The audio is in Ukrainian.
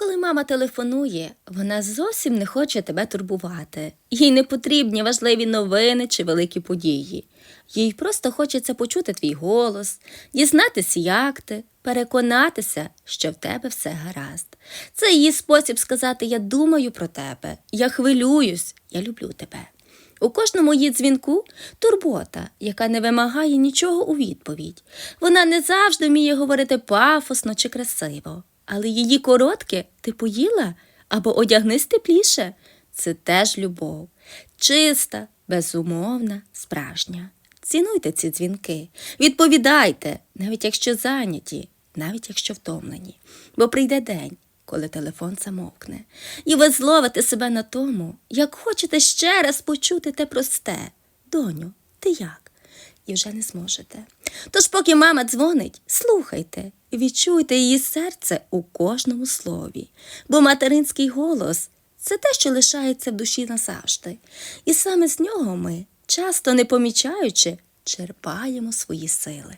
Коли мама телефонує, вона зовсім не хоче тебе турбувати. Їй не потрібні важливі новини чи великі події. Їй просто хочеться почути твій голос, дізнатися, як ти, переконатися, що в тебе все гаразд. Це її спосіб сказати: Я думаю про тебе, я хвилююсь, я люблю тебе. У кожному її дзвінку турбота, яка не вимагає нічого у відповідь. Вона не завжди вміє говорити пафосно чи красиво, але її коротке ти поїла або одягнись тепліше. Це теж любов. Чиста, безумовна, справжня. Цінуйте ці дзвінки, відповідайте, навіть якщо зайняті, навіть якщо втомлені, бо прийде день, коли телефон замовкне, і ви зловите себе на тому, як хочете ще раз почути те просте. Доню, ти як? І вже не зможете. Тож, поки мама дзвонить, слухайте, відчуйте її серце у кожному слові, бо материнський голос це те, що лишається в душі назавжди. І саме з нього ми, часто не помічаючи, черпаємо свої сили.